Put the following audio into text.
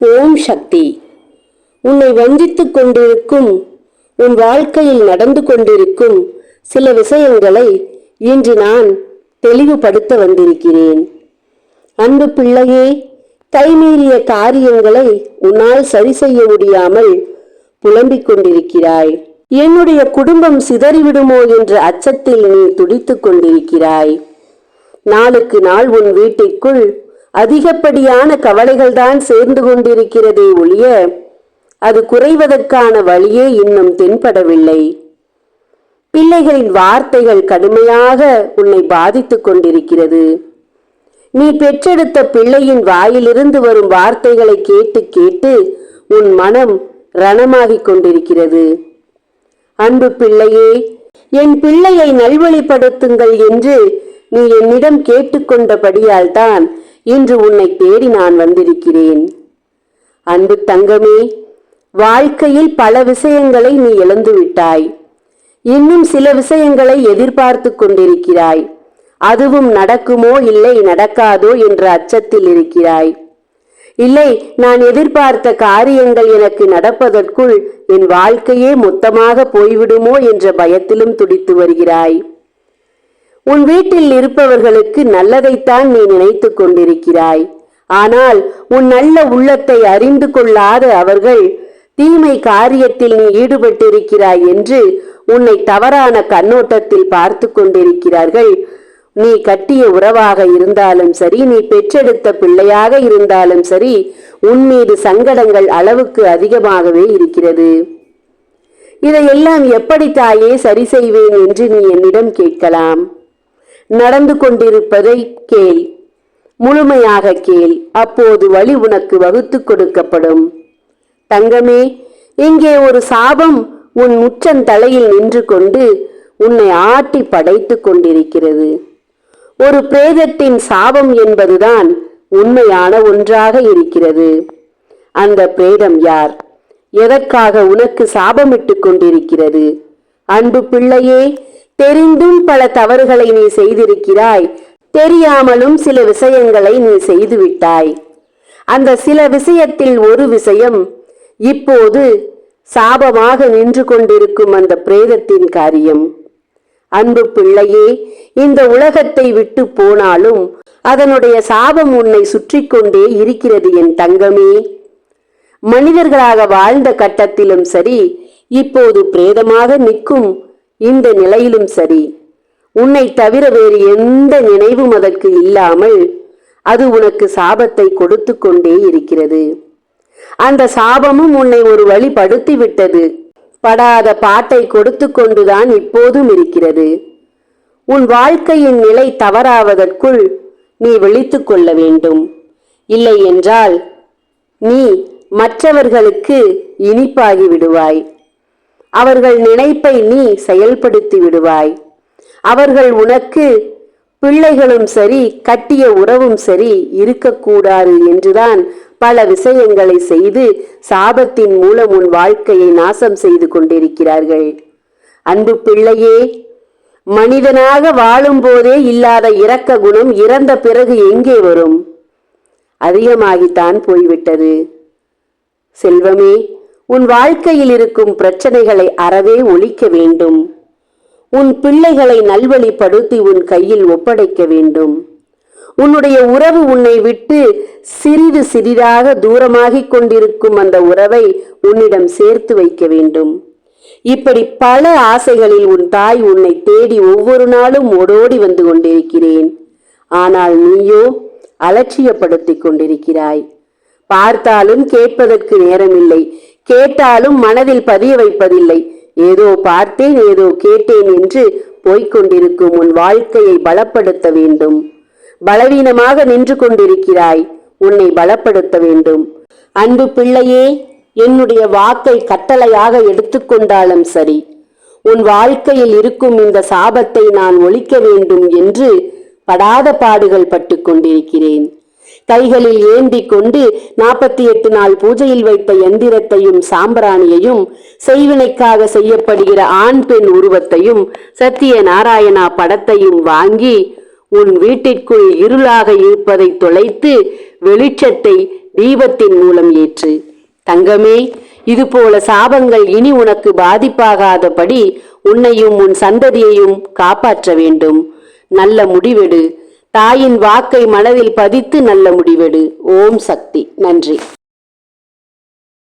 ஓம் சக்தி. உன்னை வஞ்சித்துக் கொண்டிருக்கும் உன் வாழ்க்கையில் நடந்து கொண்டிருக்கும் சில விஷயங்களை இன்று நான் தெளிவுபடுத்த வந்திருக்கிறேன். அன்பு பிள்ளையே கைமீறிய காரியங்களை உன்னால் சரி செய்ய முடியாமல் புலம்பிக் கொண்டிருக்கிறாய். என்னுடைய குடும்பம் சிதறிவிடுமோ என்ற அச்சத்தில் நீ துடித்துக் கொண்டிருக்கிறாய். நாளுக்கு நாள் உன் வீட்டிற்குள் அதிகப்படியான கவலைகள்தான் சேர்ந்து கொண்டிருக்கிறதே ஒழிய அது குறைவதற்கான வழியே இன்னும் தென்படவில்லை. பிள்ளைகளின் வார்த்தைகள் கடுமையாக உன்னை பாதித்துக் கொண்டிருக்கிறது. நீ பெற்றெடுத்த பிள்ளையின் வாயிலிருந்து வரும் வார்த்தைகளை கேட்டு கேட்டு உன் மனம் ரணமாகிக் கொண்டிருக்கிறது. அன்பு பிள்ளையே என் பிள்ளையை நல்வழிப்படுத்துங்கள் என்று நீ என்னிடம் கேட்டுக்கொண்டபடியால்தான் இன்று உன்னை தேடி நான் வந்திருக்கிறேன். அன்பு தங்கமே வாழ்க்கையில் பல விஷயங்களை நீ இழந்துவிட்டாய் இன்னும் சில விஷயங்களை எதிர்பார்த்து கொண்டிருக்கிறாய். அதுவும் நடக்குமோ இல்லை நடக்காதோ என்ற அச்சத்தில் இருக்கிறாய். இல்லை நான் எதிர்பார்த்த காரியங்கள் எனக்கு நடப்பதற்குள் என் வாழ்க்கையே மொத்தமாக போய்விடுமோ என்ற பயத்திலும் துடித்து வருகிறாய். உன் வீட்டில் இருப்பவர்களுக்கு நல்லதைத்தான் நீ நினைத்துக் கொண்டிருக்கிறாய். ஆனால் உன் நல்ல உள்ளத்தை அறிந்து கொள்ளாத அவர்கள் தீமை காரியத்தில் நீ ஈடுபட்டிருக்கிறாய் என்று உன்னை தவறான கண்ணோட்டத்தில் பார்த்து கொண்டிருக்கிறார்கள். நீ கட்டிய உறவாக இருந்தாலும் சரி நீ பெற்றெடுத்த பிள்ளையாக இருந்தாலும் சரி உன் மீது சங்கடங்கள் அளவுக்கு அதிகமாகவே இருக்கிறது. இதையெல்லாம் எப்படி தாயே சரி செய்வேன் என்று நீ என்னிடம் கேட்கலாம். நடந்து கொண்டிருப்பதை கேள். முழுமையாக கேள். அப்போது வழி உனக்கு வகுத்து கொடுக்கப்படும். தங்கமே இங்கே ஒரு சாபம் உன் முச்சன் தலையில் நின்று கொண்டு உன்னை ஆட்டி படைத்துக் கொண்டிருக்கிறது. ஒரு பிரேதத்தின் சாபம் என்பதுதான் உண்மையான ஒன்றாக இருக்கிறது. அந்த பிரேதம் யார்? எதற்காக உனக்கு சாபமிட்டுக் கொண்டிருக்கிறது? அன்பு பிள்ளையே தெரிந்தும் பல தவறுகளை நீ செய்திருக்கிறாய். தெரியாமலும் சில விஷயங்களை நீ செய்துவிட்டாய். அந்த சில விஷயத்தில் ஒரு விஷயம் இப்போது சாபமாக நின்று கொண்டிருக்கும் அந்த பிரேதத்தின் காரியம். அன்பு பிள்ளையே இந்த உலகத்தை விட்டு போனாலும் அதனுடைய சாபம் உன்னை சுற்றி கொண்டே இருக்கிறது என் தங்கமே. மனிதர்களாக வாழ்ந்த கட்டத்திலும் சரி இப்போது பிரேதமாக நிற்கும் இந்த நிலையிலும் சரி. உன்னை தவிர வேறு எந்த நினைவும் அதற்கு இல்லாமல் அது உனக்கு சாபத்தை கொடுத்து கொண்டே இருக்கிறது. அந்த சாபமும் உன்னை ஒரு வழி படுத்தி விட்டது. படாத பாட்டை கொடுத்து கொண்டுதான் இப்போதும் இருக்கிறது. உன் வாழ்க்கையின் நிலை தவறாவதற்குள் நீ விழித்து கொள்ள வேண்டும். இல்லை என்றால் நீ மற்றவர்களுக்கு இனிப்பாகி விடுவாய். அவர்கள் நினைப்பை நீ செயல்படுத்தி விடுவாய். அவர்கள் உனக்கு பிள்ளைகளும் சரி கட்டிய உறவும் சரி இருக்கக்கூடாது என்றுதான் பல விஷயங்களை செய்து சாபத்தின் மூலம் உன் வாழ்க்கையை நாசம் செய்து கொண்டிருக்கிறார்கள். அன்பு பிள்ளையே மனிதனாக வாழும்போதே இல்லாத இரக்க குணம் இறந்த பிறகு எங்கே வரும்? அதிகமாகித்தான் போய்விட்டது. செல்வமே உன் வாழ்க்கையில் இருக்கும் பிரச்சனைகளை அறவே ஒழிக்க வேண்டும். உன் பிள்ளைகளை நல்வழிப்படுத்தி உன் கையில் ஒப்படைக்க வேண்டும். உன்னுடைய உறவு உன்னை விட்டு சிறிது சிறிதாக தூரமாகிக் கொண்டிருக்கும் அந்த உறவை உன்னிடம் சேர்த்து வைக்க வேண்டும். இப்படி பல ஆசைகளில் உன் தாய் உன்னை தேடி ஒவ்வொரு நாளும் ஓடோடி வந்து கொண்டிருக்கிறேன். ஆனால் நீயோ அலட்சியப்படுத்திக் கொண்டிருக்கிறாய். பார்த்தாலும் கேட்பதற்கு நேரமில்லை. கேட்டாலும் மனதில் பதிய வைப்பதில்லை. ஏதோ பார்த்தேன் ஏதோ கேட்டேன் என்று போய்க்கொண்டிருக்கும் உன் வாழ்க்கையை பலப்படுத்த வேண்டும். பலவீனமாக நின்று கொண்டிருக்கிறாய் உன்னை பலப்படுத்த வேண்டும். அன்பு பிள்ளையே என்னுடைய வாக்கை கட்டளையாக எடுத்துக்கொண்டாலும் சரி உன் வாழ்க்கையில் இருக்கும் இந்த சாபத்தை நான் ஒழிக்க வேண்டும் என்று படாத பாடுகள் பட்டு கொண்டிருக்கிறேன். கைகளில் ஏந்தி கொண்டு நாற்பத்தி எட்டு நாள் பூஜையில் வைத்த எந்திரத்தையும் சாம்பிராணியையும் செய்வினைக்காக செய்யப்படுகிற ஆண் பெண் உருவத்தையும் சத்திய நாராயணா படத்தையும் வாங்கி உன் வீட்டிற்குள் இருளாக இருப்பதை தொலைத்து வெளிச்சத்தை தீபத்தின் மூலம் ஏற்று. தங்கமே இதுபோல சாபங்கள் இனி உனக்கு பாதிப்பாகாதபடி உன்னையும் உன் சந்ததியையும் காப்பாற்ற வேண்டும். நல்ல முடிவெடு. தாயின் வாக்கை மனதில் பதித்து நல்ல முடிவெடு. ஓம் சக்தி. நன்றி.